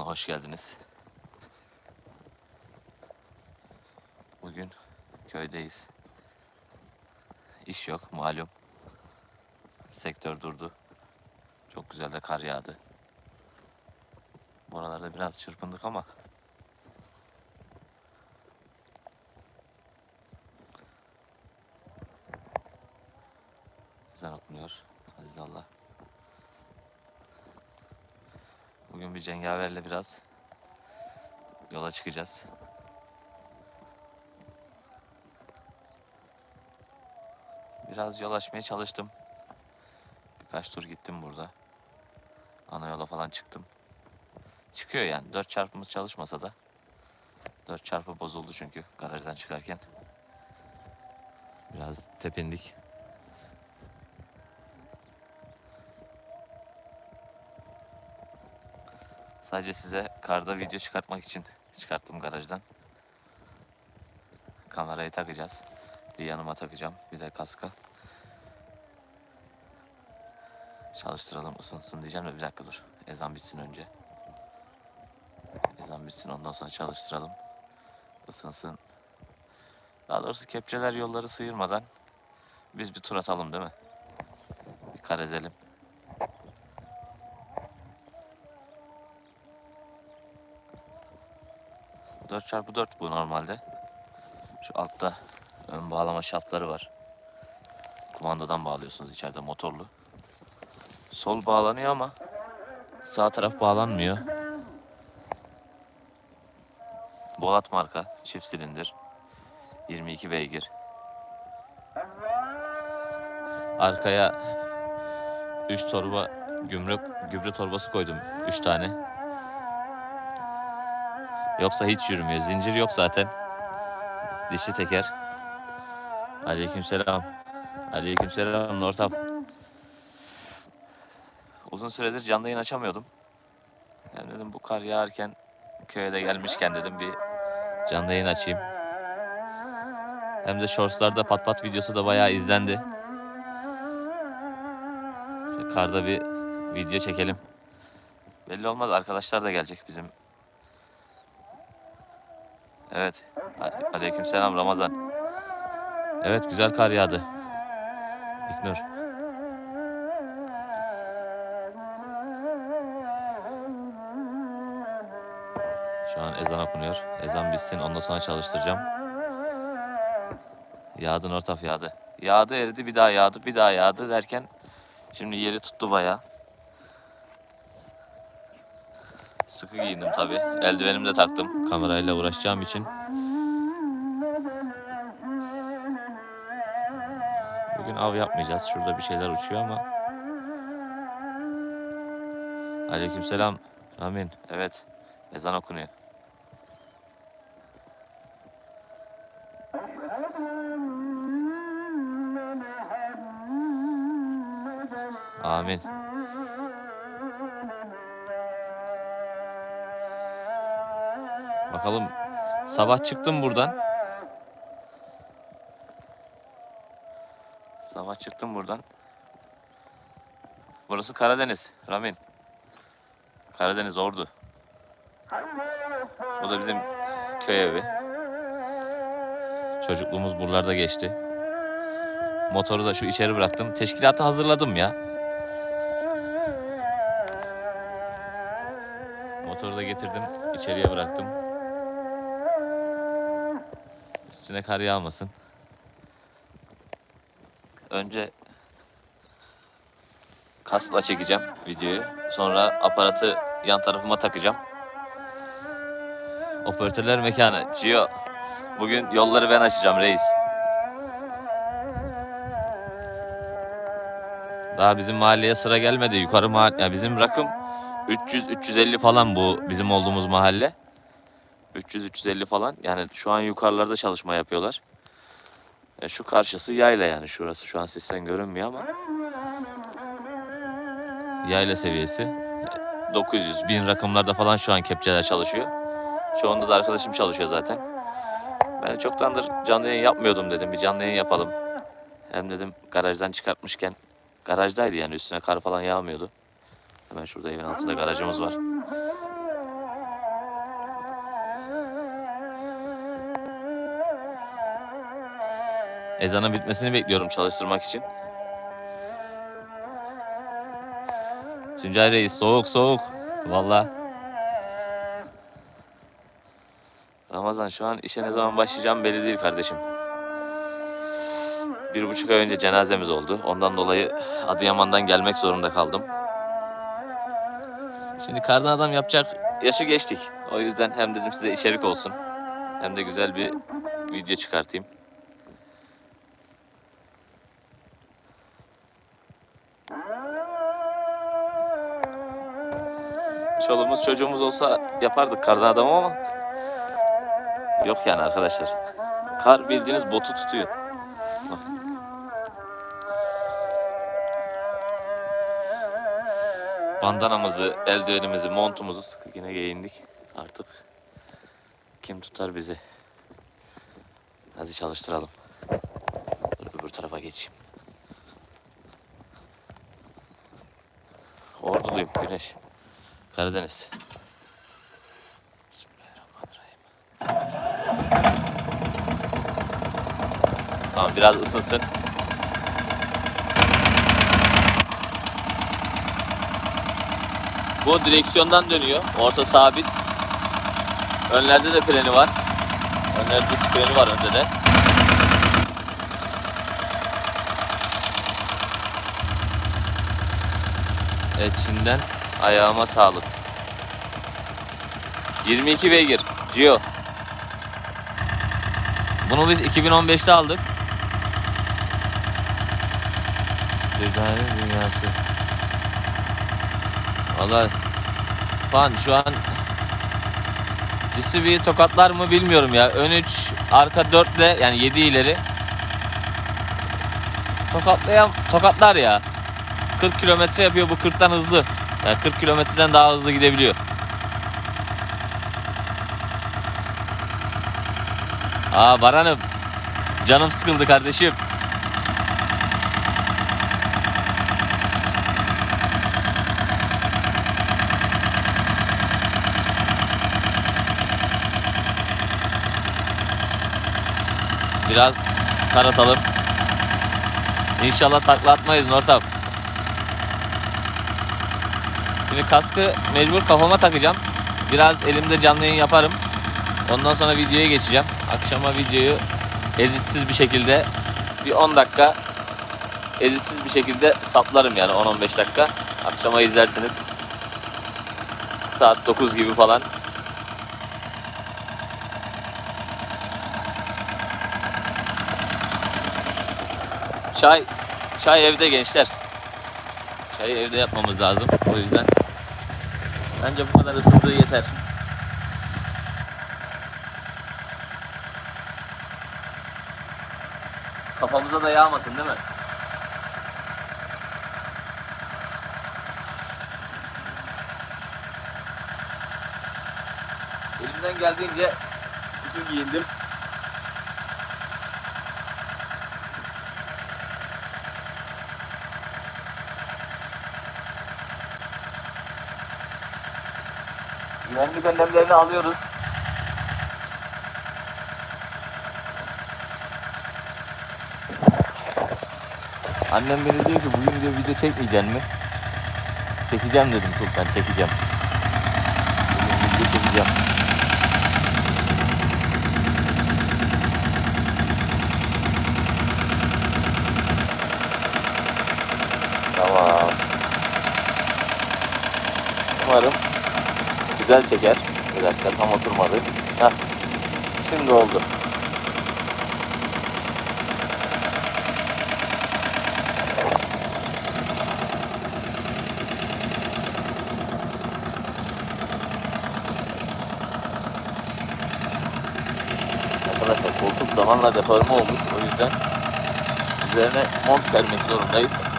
kanalına hoş geldiniz. Bugün köydeyiz. İş yok malum. Sektör durdu. Çok güzel de kar yağdı. Bu aralarda biraz çırpındık ama ezan okunuyor. Aziz Allah. Bugün bir cengaverle biraz yola çıkacağız. Biraz yol açmaya çalıştım. Birkaç tur gittim burada. Ana yola falan çıktım. Çıkıyor yani. Dört çarpımız çalışmasa da. Dört çarpı bozuldu çünkü garajdan çıkarken. Biraz tepindik. Sadece size karda video çıkartmak için çıkarttım garajdan. Kamerayı takacağız. Bir yanıma takacağım. Bir de kaska. Çalıştıralım ısınsın diyeceğim de bir dakika dur. Ezan bitsin önce. Ezan bitsin ondan sonra çalıştıralım. Isınsın. Daha doğrusu kepçeler yolları sıyırmadan biz bir tur atalım değil mi? Bir kar ezelim. Dört çarpı dört bu normalde. Şu altta ön bağlama şaftları var. Kumandadan bağlıyorsunuz içeride motorlu. Sol bağlanıyor ama sağ taraf bağlanmıyor. Bolat marka çift silindir. 22 beygir. Arkaya 3 torba gümrük gübre torbası koydum. 3 tane. Yoksa hiç yürümüyor. Zincir yok zaten. Dişli teker. Aleykümselam. Aleykümselam Nortap. Uzun süredir canlı yayın açamıyordum. Yani dedim bu kar yağarken köye de gelmişken dedim bir canlı yayın açayım. Hem de shortslarda pat pat videosu da bayağı izlendi. Şöyle karda bir video çekelim. Belli olmaz arkadaşlar da gelecek bizim. Evet. Aleykümselam Ramazan. Evet güzel kar yağdı. İknur. Şu an ezan okunuyor. Ezan bitsin ondan sonra çalıştıracağım. Yağdı Nortaf yağdı. Yağdı eridi bir daha yağdı bir daha yağdı derken şimdi yeri tuttu baya. Sıkı giyindim tabi. Eldivenimi de taktım kamerayla uğraşacağım için. Bugün av yapmayacağız. Şurada bir şeyler uçuyor ama. Aleykümselam. Amin. Evet. Ezan okunuyor. Bakalım sabah çıktım buradan. Sabah çıktım buradan. Burası Karadeniz, Ramin. Karadeniz Ordu. Bu da bizim köy evi. Çocukluğumuz buralarda geçti. Motoru da şu içeri bıraktım. Teşkilatı hazırladım ya. Motoru da getirdim, içeriye bıraktım. Üstüne kar yağmasın. Önce kasla çekeceğim videoyu. Sonra aparatı yan tarafıma takacağım. Operatörler mekanı. Gio. Bugün yolları ben açacağım reis. Daha bizim mahalleye sıra gelmedi. Yukarı mahalle, ya bizim rakım 300-350 falan bu bizim olduğumuz mahalle. 300-350 falan. Yani şu an yukarılarda çalışma yapıyorlar. E, şu karşısı yayla yani şurası. Şu an sizden görünmüyor ama. Yayla seviyesi. E, 900, 1000 rakımlarda falan şu an kepçeler çalışıyor. Çoğunda da arkadaşım çalışıyor zaten. Ben çoktandır canlı yayın yapmıyordum dedim. Bir canlı yayın yapalım. Hem dedim garajdan çıkartmışken garajdaydı yani üstüne kar falan yağmıyordu. Hemen şurada evin altında garajımız var. Ezanın bitmesini bekliyorum çalıştırmak için. Tuncay Reis soğuk soğuk. Valla. Ramazan şu an işe ne zaman başlayacağım belli değil kardeşim. Bir buçuk ay önce cenazemiz oldu. Ondan dolayı Adıyaman'dan gelmek zorunda kaldım. Şimdi kardan adam yapacak yaşı geçtik. O yüzden hem dedim size içerik olsun. Hem de güzel bir video çıkartayım. Çoluğumuz çocuğumuz olsa yapardık kardan adam ama yok yani arkadaşlar. Kar bildiğiniz botu tutuyor. Bandanamızı, eldivenimizi, montumuzu sıkı yine giyindik. Artık kim tutar bizi? Hadi çalıştıralım. Dur öbür tarafa geçeyim. Orduluyum Güneş. Karadeniz. Tamam biraz ısınsın. Bu direksiyondan dönüyor. Orta sabit. Önlerde de freni var. Önlerde disk freni var önde de. Evet şimdiden ayağıma sağlık. 22 beygir. Gio. Bunu biz 2015'te aldık. Dürdane dünyası. Valla Fan şu an GCV tokatlar mı bilmiyorum ya. Ön 3, arka 4 ile yani 7 ileri. Tokatlayan tokatlar ya. 40 kilometre yapıyor bu 40'tan hızlı. Yani 40 kilometreden daha hızlı gidebiliyor. Aa Baran'ım. Canım sıkıldı kardeşim. Biraz taratalım. İnşallah takla atmayız Nortap. Şimdi kaskı mecbur kafama takacağım. Biraz elimde canlı yayın yaparım. Ondan sonra videoya geçeceğim. Akşama videoyu editsiz bir şekilde bir 10 dakika editsiz bir şekilde saplarım yani 10-15 dakika. Akşama izlersiniz. Saat 9 gibi falan. Çay çay evde gençler. Çayı evde yapmamız lazım. O yüzden bence bu kadar ısındığı yeter. Kafamıza da yağmasın değil mi? Elimden geldiğince sıkı giyindim. Güvenlik önlemlerini alıyoruz. Annem beni diyor ki bugün diyor video çekmeyecek mi? Çekeceğim dedim Sultan çekeceğim. Bugün video çekeceğim. Tamam. Umarım güzel çeker. Bir dakika tam oturmadı. Heh. Şimdi oldu. Arkadaşlar koltuk zamanla deforme olmuş. O yüzden üzerine mont sermek zorundayız.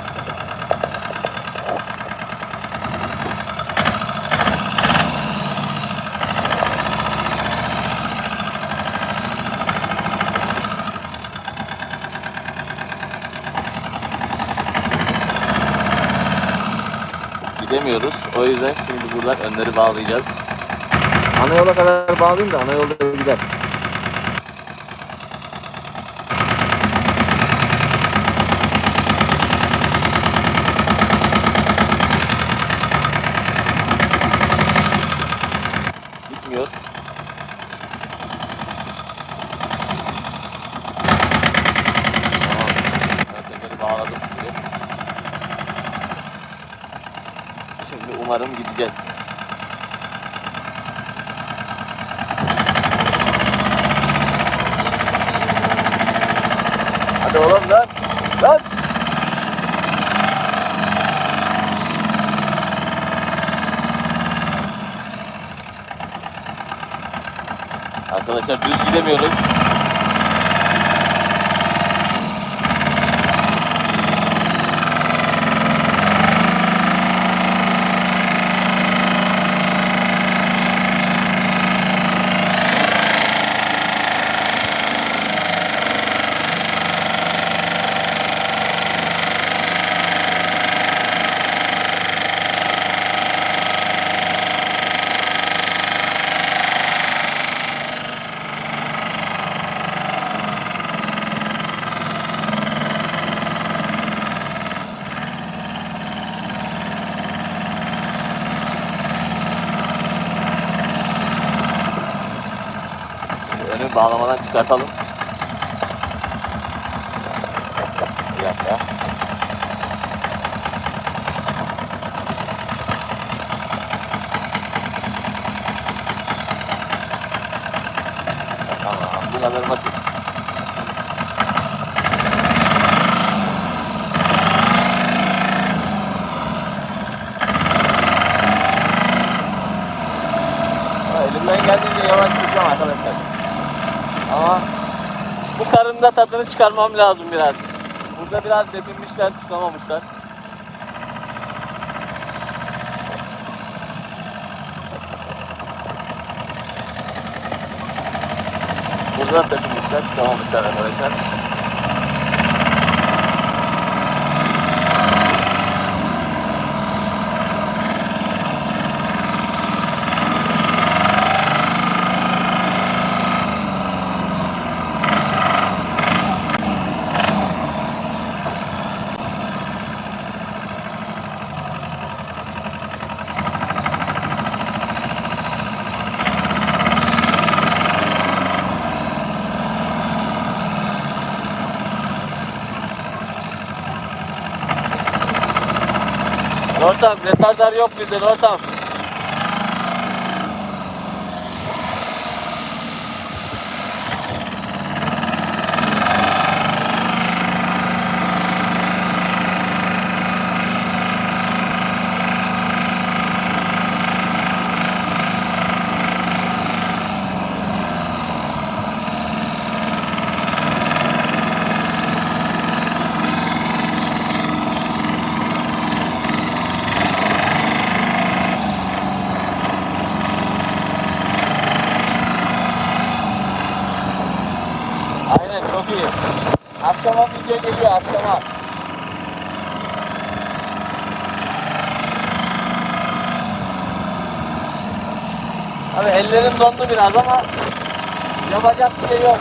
Gidemiyoruz. O yüzden şimdi buradan önleri bağlayacağız. Ana yola kadar bağlayayım da ana yolda gider. gitmiyor. Tamam. Ben tekeri bağladım şimdi. Şimdi umarım gideceğiz. Hadi oğlum lan. Lan. Arkadaşlar düz gidemiyoruz. Bağlamadan çıkartalım. Bir dakika. Tamam, bu kadar basit. Elimden geldiğince yavaş gideceğim arkadaşlar. Ama bu karın da tadını çıkarmam lazım biraz. Burada biraz depinmişler, çıkamamışlar. Burada da depinmişler, çıkamamışlar arkadaşlar. Ortam, retardar yok bizde ortam. İyi. Akşama video geliyor akşama. Abi ellerim dondu biraz ama yapacak bir şey yok.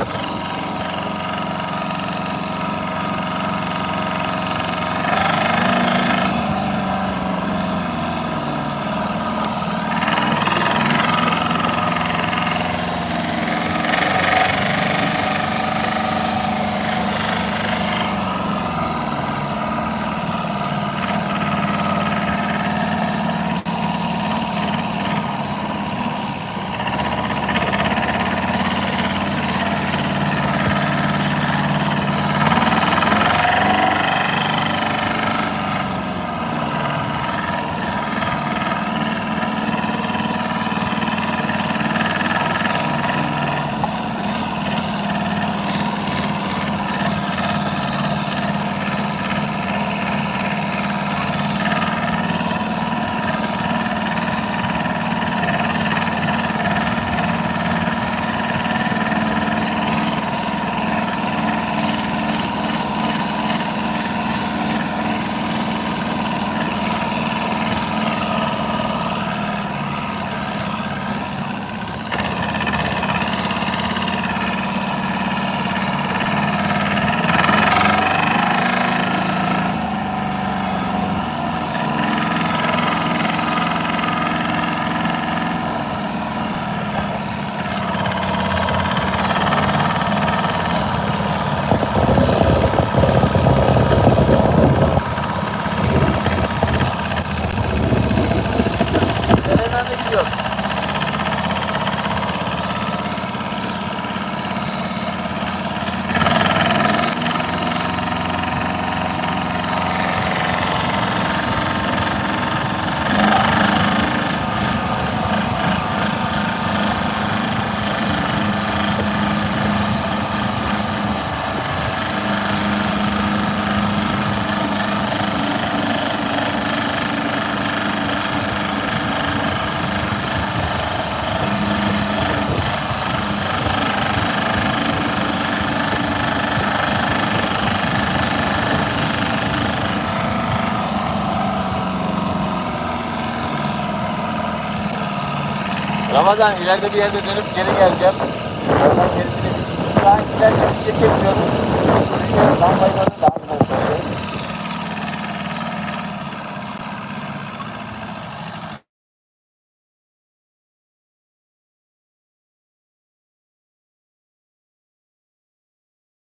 Ramazan ileride bir yerde dönüp geri geleceğim. Oradan gerisini daha ileride geçebiliyorum. Çünkü lambayı